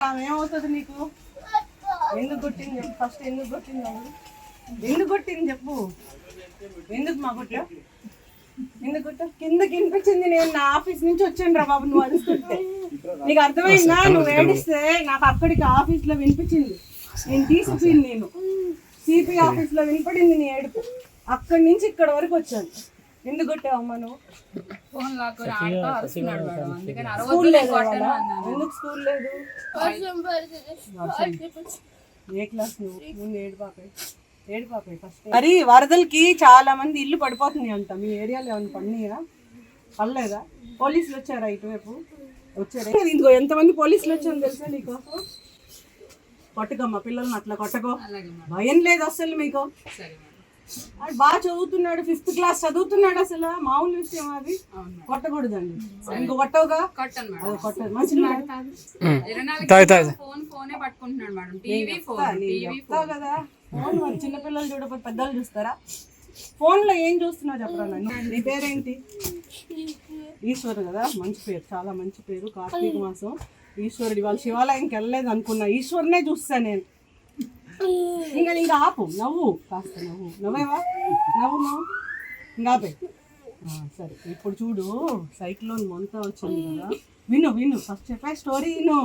ఏమవుతుంది నీకు? ఎందుకు కొట్టింది చెప్పు. ఫస్ట్ ఎందుకు కొట్టింది? ఎందుకు కొట్టింది చెప్పు. ఎందుకు మా కొట్ట ఎందుకు కొట్ట? కిందకి వినిపించింది నేను. నా ఆఫీస్ నుంచి వచ్చాను రా బాబు నువ్వు అరుస్తుంటే. నీకు అర్థమైందా? నువ్వు ఏడిస్తే నాకు అక్కడికి ఆఫీస్లో వినిపించింది. నేను తీసుకుపోయింది నేను. సిపి ఆఫీస్లో వినపడింది నీ ఏడుపు. అక్కడి నుంచి ఇక్కడ వరకు వచ్చాను. ఎందుకు కొట్టావమ్మా నువ్వు? ఫోన్ లాక్కుని ఆడుతూ అరుస్తున్నాడు మేడం అందుకని స్కూల్ లేదు? అన్నాను. ఎందుకు స్కూల్ లేదు? ఏ క్లాస్ నువ్వు? ముందు ఏడు పాపే. ఏడు పాపే ఫస్ట్. మరి వరదలకి చాలా మంది ఇల్లు పడిపోతున్నాయి అంట. మీ ఏరియాలో ఏమైనా పడినాయా? పడలేదా? పోలీసులు వచ్చారా ఇటువైపు? వచ్చారా? ఇదిగో ఎంతమంది పోలీసులు వచ్చారో తెలుసా నీకోసం కొట్టకమ్మా పిల్లల్ని అట్లా కొట్టకో. అలాగే భయం లేదు అసలు మీకు. సరే అది బాగా చదువుతున్నాడు ఫిఫ్త్ క్లాస్ చదువుతున్నాడు అసలు. మామూలు విషయం అది. కొట్టకూడదండి. ఇంకో కొట్టవుగా? కొట్టదు చెప్తావు కదా. ఫోన్ చిన్నపిల్లలు చూడకపోతే పెద్దలు చూస్తారా? ఫోన్లో ఏం చూస్తున్నావు చెప్పరా నీ పేరేంటి? ఈశ్వర్ కదా? మంచి పేరు చాలా మంచి పేరు. కార్తీక మాసం. ఈశ్వరుడు ఇవాళ శివాలయంకి వెళ్ళలేదు అనుకున్నా. ఈశ్వరునే చూస్తా నేను. ఇంకా ఇంకా ఆపు. నవ్వు. కాస్త నవ్వు. నవ్వేవా? నవ్వు నవ్వు. ఇంకా ఆపే. సరే. ఇప్పుడు చూడు సైక్లోన్ మొంత వచ్చింది కదా. విను విను. ఫస్ట్ చెప్పే స్టోరీ విను.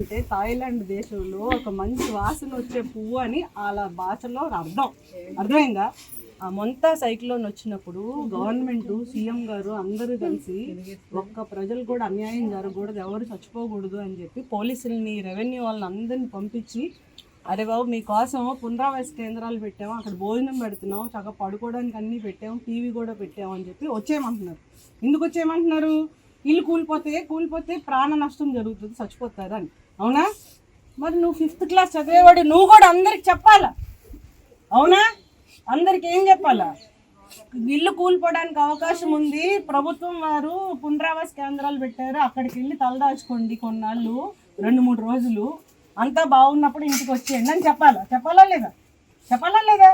అంటే థాయిలాండ్ దేశంలో ఒక మంచి వాసన వచ్చే పువ్వు అని వాళ్ళ భాషలో అర్థం. అర్థమైందా? ఆ మొంత సైక్లోన్ వచ్చినప్పుడు గవర్నమెంట్ సీఎం గారు అందరూ కలిసి ఒక్క ప్రజలు కూడా అన్యాయం జరగకూడదు ఎవరు చచ్చిపోకూడదు అని చెప్పి పోలీసుల్ని రెవెన్యూ వాళ్ళని అందరిని పంపించి అరే బాబు మీకోసం పునరావాస కేంద్రాలు పెట్టాము అక్కడ భోజనం పెడుతున్నాం చక్కగా పడుకోవడానికి అన్నీ పెట్టాము టీవీ కూడా పెట్టాము అని చెప్పి వచ్చేయమంటున్నారు. ఎందుకు వచ్చేయమంటున్నారు? ఇల్లు కూలిపోతే కూలిపోతే ప్రాణ నష్టం జరుగుతుంది చచ్చిపోతారు అని. అవునా? మరి నువ్వు ఫిఫ్త్ క్లాస్ చదివేవాడు నువ్వు కూడా అందరికి చెప్పాలా? అవునా? అందరికి ఏం చెప్పాలా? ఇల్లు కూలిపోవడానికి అవకాశం ఉంది. ప్రభుత్వం వారు పునరావాస కేంద్రాలు పెట్టారు. అక్కడికి వెళ్ళి తలదాచుకోండి కొన్నాళ్ళు రెండు మూడు రోజులు. అంతా బాగున్నప్పుడు ఇంటికి వచ్చేయండి అని చెప్పాలా? చెప్పాలా లేదా? చెప్పాలా లేదా?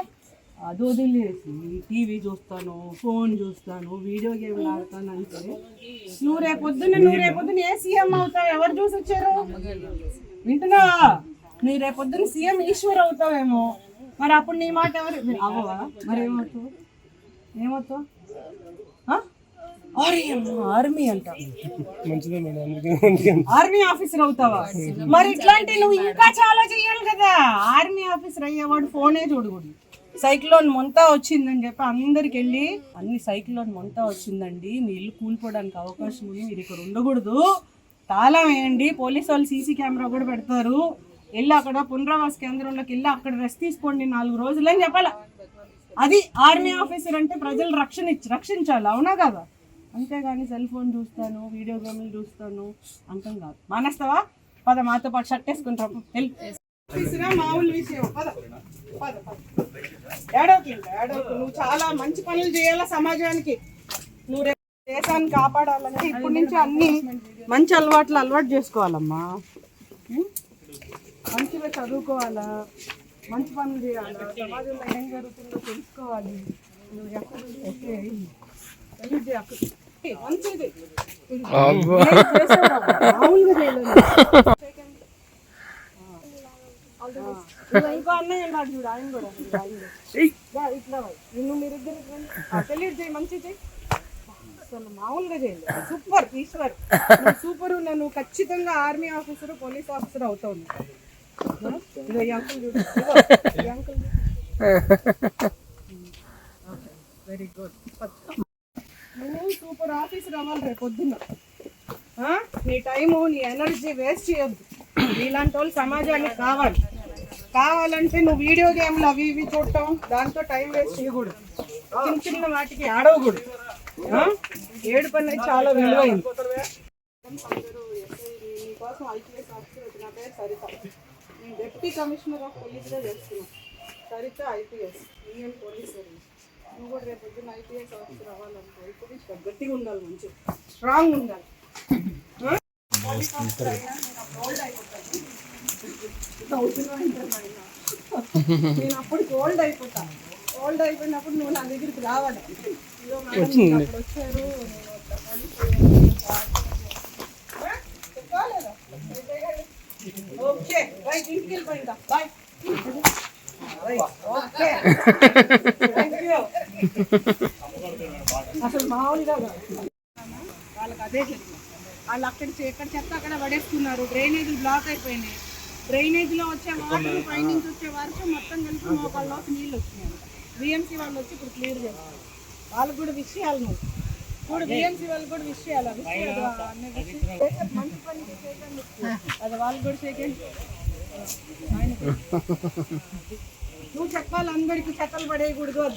అది వదిలేసి టీవీ చూస్తాను ఫోన్ చూస్తాను వీడియో గేమ్లు ఆడతాను అంటే నువ్వు రేపొద్దున నువ్వు రేపొద్దున ఏ సీఎం అవుతావు? ఎవరు చూసి వచ్చారు వింటున్నావా? నువ్వు రేపొద్దున సీఎం ఈశ్వర్ అవుతావేమో. మరి అప్పుడు నీ మాట ఎవరు అవ్వవా? మరి ఏమవుతావు? ఏమవుతావు? ఆర్మీ ఆర్మీ అంట. ఆఫీసర్ అవుతావా? మరి ఇట్లాంటి నువ్వు ఇంకా చాలా చెయ్యాలి కదా. ఆర్మీ ఆఫీసర్ అయ్యేవాడు ఫోనే చూడకూడదు సైక్లోన్ మొంతా వచ్చిందని చెప్పి అందరికి వెళ్ళి అన్ని సైక్లోన్ మొంతా వచ్చిందండి. మీ ఇల్లు కూలిపోవడానికి అవకాశం ఉంది మీరు ఇక్కడ ఉండకూడదు. తాళం వేయండి పోలీసు వాళ్ళు సీసీ కెమెరా కూడా పెడతారు. వెళ్ళి అక్కడ పునరావాస కేంద్రంలోకి వెళ్ళి అక్కడ రెస్ట్ తీసుకోండి నాలుగు రోజులు అని చెప్పాలా. అది ఆర్మీ ఆఫీసర్ అంటే ప్రజలు రక్షణ ఇచ్చి రక్షించాలి అవునా కదా? అంతేగాని సెల్ ఫోన్ చూస్తాను వీడియో గేమ్లు చూస్తాను అంతం కాదు. మానేస్తావా? పద మాతో పాటు షర్ట్ వేసుకుంటాం. హెల్ప్ మామూలు విషయం. పద పద ఏడవకు ఇంకా ఏడవకు. నువ్వు చాలా మంచి పనులు చేయాలా సమాజానికి? నువ్వు దేశాన్ని కాపాడాలంటే ఇప్పటి నుంచి అన్ని మంచి అలవాట్లు అలవాటు చేసుకోవాలమ్మా. మంచిగా చదువుకోవాలా? మంచి పనులు చేయాలా? సమాజంలో ఏం జరుగుతుందో తెలుసుకోవాలి. నువ్వు ఎక్కడ? ఓకే ఇట్లా. నిన్ను మీరిద్దరు తెలియదు చేయి మంచి చేయి అసలు మామూలుగా చేయండి సూపర్ ఈశ్వర్ సూపర్ నువ్వు ఖచ్చితంగా ఆర్మీ ఆఫీసర్ పోలీస్ ఆఫీసర్ అవుతావు వెరీ గుడ్ సూపర్ రేపు పొద్దున్న. నీ టైము నీ ఎనర్జీ వేస్ట్ చేయొద్దు. నీలాంటి వాళ్ళు సమాజానికి కావాలి. కావాలంటే నువ్వు వీడియో గేమ్లు అవి ఇవి చూడటం దాంతో టైం వేస్ట్ చేయకూడదు. చిన్న చిన్న వాటికి ఆడవకూడదు. ఏడు పని చాలా విలువైంది. నీకోసం ఐపీఎస్ ఆఫీసర్ నా పేరు సరిత నేను డిప్యూటీ కమిషనర్ ఆఫ్ పోలీస్గా చేస్తున్నాను Saritha IPS Indian police service. నువ్వు కూడా రేపు పొద్దున్న ఐపీఎస్ ఆఫీసర్ అవ్వాలనుకో ఇప్పుడు నుంచి గట్టిగా ఉండాలి మంచి. స్ట్రాంగ్ ఉండాలి. నేను అప్పుడు ఓల్డ్ అయిపోతాను ఓల్డ్ అయిపోయినప్పుడు నువ్వు నా దగ్గరికి రావాలి. అప్పుడు వచ్చారు? ఓకే రైట్ ఇంటికి వెళ్ళిపోయి ఇంకా బాయ్ ఓకే. అసలు మామూలుగా. వాళ్ళకి అదే జరిగింది వాళ్ళు అక్కడ ఎక్కడ చెత్త అక్కడ పడేస్తున్నారు. డ్రైనేజీలు బ్లాక్ అయిపోయినాయి డ్రైనేజీలో వచ్చే వాటర్ పైనుంచి వచ్చే వర్షం మొత్తం కలిపి మోకాళ్ళలోకి నీళ్ళు వచ్చినాయి బిఎంసీ వాళ్ళు వచ్చి ఇప్పుడు క్లియర్ చేస్తారు. వాళ్ళకి కూడా విషయాలు నువ్వు. ఇప్పుడు బిఎంసీ వాళ్ళకి కూడా విషయాలు. విషయాలు మంచి పని అది వాళ్ళు కూడా చేయకండి నువ్వు చెప్పాలి అందరికి చెత్తలు పడేయకూడదు అది